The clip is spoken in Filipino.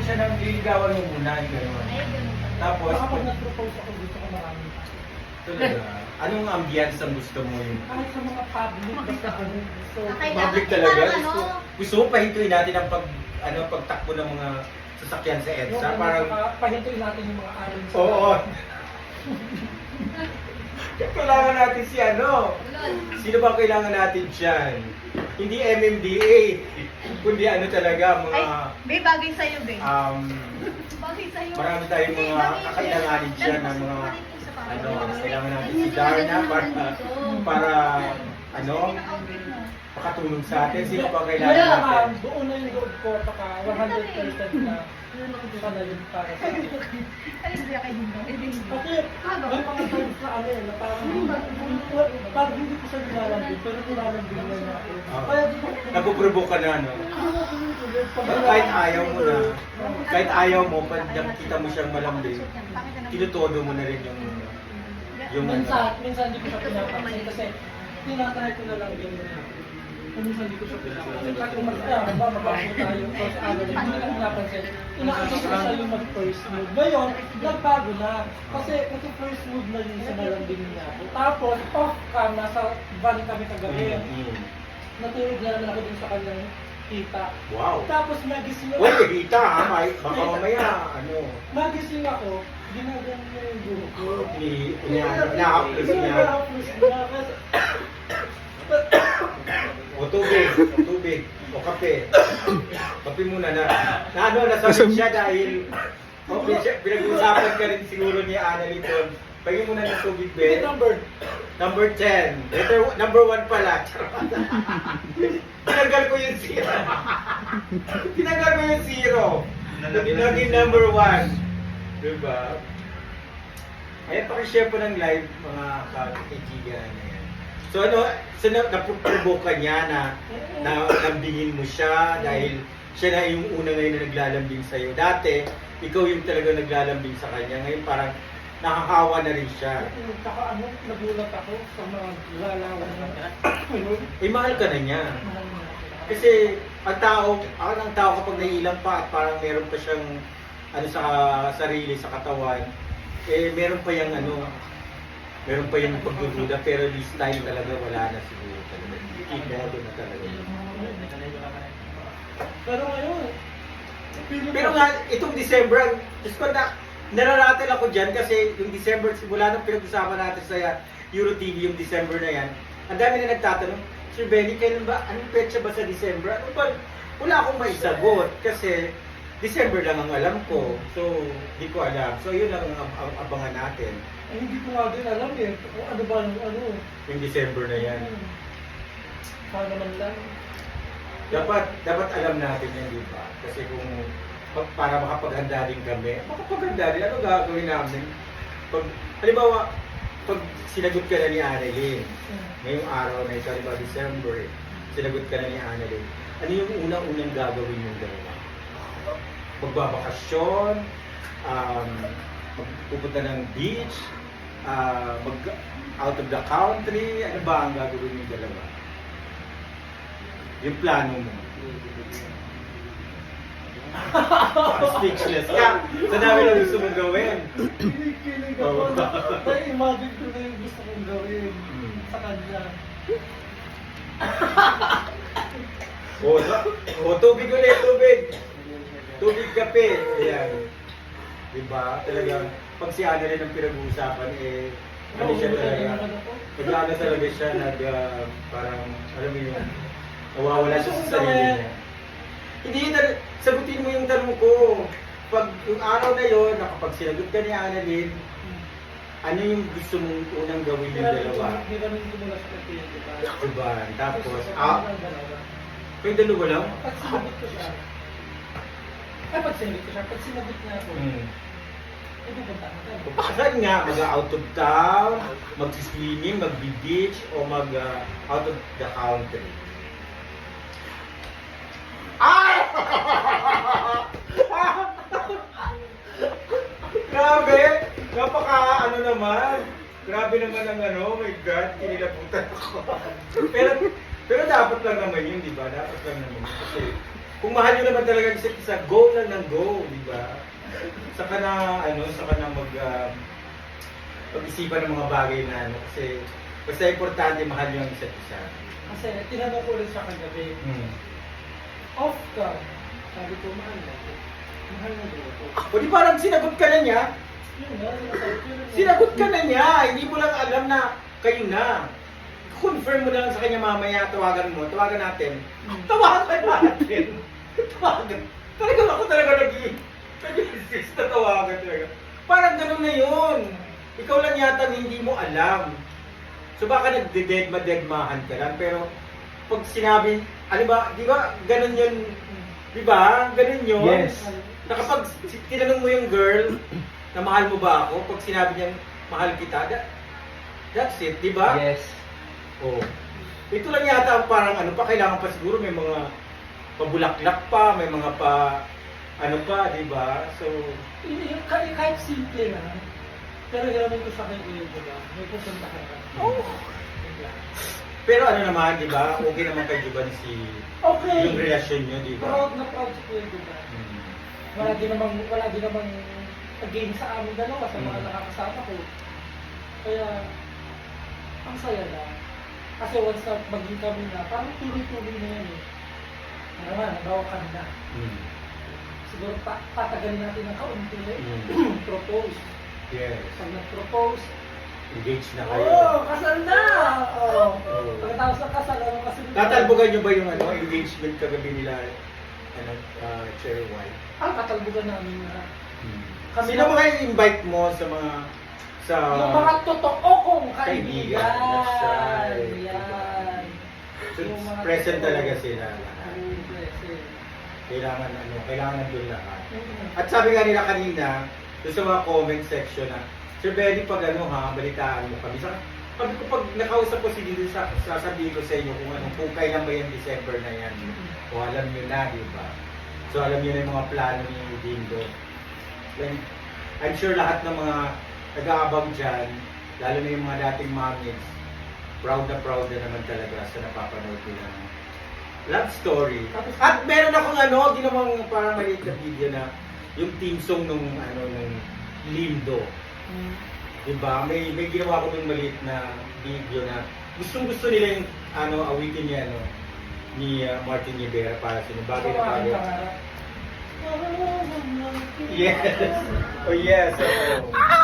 mo siya ng liligawan mo muna, yung gano'n. Tapos, Baka pag nag-propose ako dito ko marami. talaga, anong ambience ang gusto mo yung Kahit sa mga public, basta. So, Kailangan- public talaga? Parang Gusto, ano? gusto mo pahintuin natin ang pag, ano, pagtakbo ng mga sasakyan sa yung EDSA? ano, Parang, saka pahintuin natin yung mga alin sa... oo. kailangan natin si ano? Lol. Sino ba kailangan natin dyan? Hindi MMDA, kundi ano talaga, Ay, mga, be, bagay sa'yo, be. um, Bagay sa'yo. marami tayong mga kakailanganin dyan ng mga, ano, kailangan natin si Darna para, para, ano, makatulong sa atin. Sino pa kailangan natin? naman, doon na yung loob ko, baka 100% na siya na yun para sa akin. Ay, hindi ako hindi. Hindi, hindi. Kasi may mga times na ano eh, na parang, parang hindi ko siya nilalambing, pero nilalambing na niya ako. Ah. Kaya di ko, Napuprovoke ka na, no? Kahit ayaw mo na, kahit ayaw mo, pag nakita mo siyang malambing, tinutodo mo na rin yung, yung ano. Minsan, minsan hindi ko siya pinapansin kasi tinatry ko na lang din yun. Minsan hindi ko siya pinapansin. Kasi mag-ah, ba, mabago tayo, first ano, hindi ko lang pinapansin. Inaasas ko siya yung mag-first move. Ngayon, nagbago na. Kasi kasi first move na yun sa malambing niya ako. Tapos, off cam, nasa van kami kagabi. Natulog na naman ako dun sa kanyang kita. Wow! Tapos nagising ako. Uy, kita ha, may, baka mamaya, ano, Nagising ako, ginagano niya yung buhok ko. i- ina- ina-uplift niya. Ina-uplift niya. Tubig, o tubig, o kape. Kape muna na. Na ano, nasabi siya dahil o, pinag- pinag-uusapan ka rin siguro ni Annalyn doon. Pagin muna ng tubig, Big be. number. Number 10. Letter, number 1 pala. Tinanggal ko yung zero. Tinanggal ko yung zero. Naging number 1. Diba? Ayan, pakishare po ng live mga kaibigan na yan. So ano, so na, napuprovoke ka niya na, na lambingin mo siya dahil siya na yung una ngayon na naglalambing sa'yo. Dati, ikaw yung talaga naglalambing sa kanya. Ngayon parang nakakawa na rin siya. Saka ano, nagulat ako sa mga lalawan na ano, Eh, mahal ka na niya. niya. Kasi ang tao, ang ang tao kapag naiilang pa at parang meron pa siyang ano sa sarili, sa katawan, eh meron pa yung ano, meron pa yung pagdududa pero this time talaga wala na siguro talaga. Imodo na talaga. Pero ngayon, Pero nga, itong December, Diyos ko na, nararatel ako dyan kasi yung December, simula nung pinag-usapan natin sa Euro TV yung December na yan, ang dami na nagtatanong, Sir Benny, kailan ba, anong petsa ba sa December? Ano ba? Wala akong maisagot kasi December lang ang alam ko. So, di ko alam. So, yun lang ang, ang abangan natin. eh, hindi ko nga din alam eh, kung ano ba, ano. Yung December na yan. Hmm. Sana man lang. Dapat, dapat alam natin yan, di ba? Kasi kung pa- para makapaghanda din kami, makapaghanda din, ano gagawin namin? Pag, halimbawa, pag sinagot ka na ni Annalyn, Hmm. ngayong araw na ito, halimbawa December, sinagot ka na ni Annalyn, ano yung unang-unang gagawin yung dalawa? Magbabakasyon, um, magpupunta ng beach, ah, mag out of the country, ano ba ang gagawin yung dalawa? Yung plano mo. Speechless ka. Sa dami lang gusto mong gawin. Kinikilig ako. Na-imagine ko na yung gusto kong gawin Hmm. sa kanya. O, o tubig ulit, tubig. Tubig kape. Ayan. Diba? Talagang, pag si Ana rin ang pinag-uusapan, eh, ano siya talaga. Nag-ano talaga siya, nag, ah, parang, alam mo yun, nawawala siya sa sarili niya. Hindi sagutin mo yung tanong ko. Pag yung araw na yun, nakapag sinagot ka ni Annalyn, ano yung gusto mong unang gawin yung dalawa? Hindi kami hindi mo na siya natin, di ba? Diba? Tapos, ah, yung dalawa lang? Pag sinagot ko siya, ay pag sinagot ko siya, pag sinagot niya ako, Hmm. eh pupunta na tayo. Saan nga? Mag-out of town, mag-swimming, mag-beach, o mag-out of the country? Ay! Grabe! Napaka ano naman. Grabe naman ang ano, my God, kinilabutan ako. pero, pero dapat lang naman yun, di ba? Dapat lang naman yun. Kasi kung mahal nyo naman talaga isa't isa, go lang ng go, di ba? Saka na, ano, saka na mag, um, pag-isipan ng mga bagay na, ano, kasi, basta importante, mahal nyo ang isa't isa. Kasi tinanong ko rin siya kagabi, Hmm. off ka. Sabi ko, mahal na ako. Mahal na ako. O di parang sinagot ka na niya, Yun nga, sinasabi ko yun. sinagot ka na niya, hindi mo lang alam na kayo na. Confirm mo na lang sa kanya mamaya, tawagan mo, tawagan natin. Tawagan natin. tawagan. Talaga ako talaga nag- nag-insist na tawagan talaga. Parang ganun na yun. Ikaw lang yata hindi mo alam. So baka nagdededma-dedmahan ka lang, pero pag sinabi, ano ba, di ba, ganun yun, di ba, ganun yun. Yes. Na kapag tinanong mo yung girl, na mahal mo ba ako, pag sinabi niyang mahal kita, that, that's it, di ba? Yes. Oh. Ito lang yata ang parang ano pa, kailangan pa siguro may mga pabulaklak pa, may mga pa, ano pa, di ba? So, Hindi, kahit, kahit simple na. Pero hiramin ko sa akin yun, di ba? May pupunta ka na. oh. Pero ano naman, di ba? Okay naman kay Juban si Okay. yung relasyon niyo, di ba? Proud na proud si Kuya Duga. Hmm. Wala din namang, wala din namang again sa amin dalawa sa mga Mm. nakakasama ko. Kaya, ang saya na. Kasi once na maging kami na, parang tuloy-tuloy na yan eh. Ano naman, nabawa kami na. Hmm. Siguro pa patagalin natin ng kaunti eh. Hmm. propose. Yes. Pag nag-propose, Engaged na kayo. Oo, kasal na! Oo. Oo. Pagkatapos ng kasal, ano kasi... Tatalbogan niyo ba yung ano, engagement kagabi nila, ano, uh, Cherry White? Ah, katalbugan namin na. Kami Sino na- mga invite mo sa mga, sa... yung mga totoo kong Kaibigan. kaibigan. Yung mga present talaga sila lahat. Oo, present. Kailangan ano, kailangan nandun lahat. Mm. At sabi nga nila kanina, doon sa mga comment section na, Sir Benny, pag ano ha, balitaan mo kami. Sa, pag, pag nakausap ko si Dito, sa, sasabihin ko sa inyo kung ano, kung kailan ba yung December na yan. O alam nyo na, di ba? So alam nyo na yung mga plano ni Dindo. Then, I'm sure lahat ng mga nag-aabang dyan, lalo na yung mga dating mommies, proud na proud na naman talaga sa napapanood nila ng love story. At meron akong ano, ginawang parang maliit na video na yung team song nung ano nung Lindo. Mm. Diba? May may ginawa ko nung maliit na video na gustong gusto nila yung ano awitin niya ano ni uh, Martin Rivera para sa bagay na bagay. Yes. Oh yes. Oh.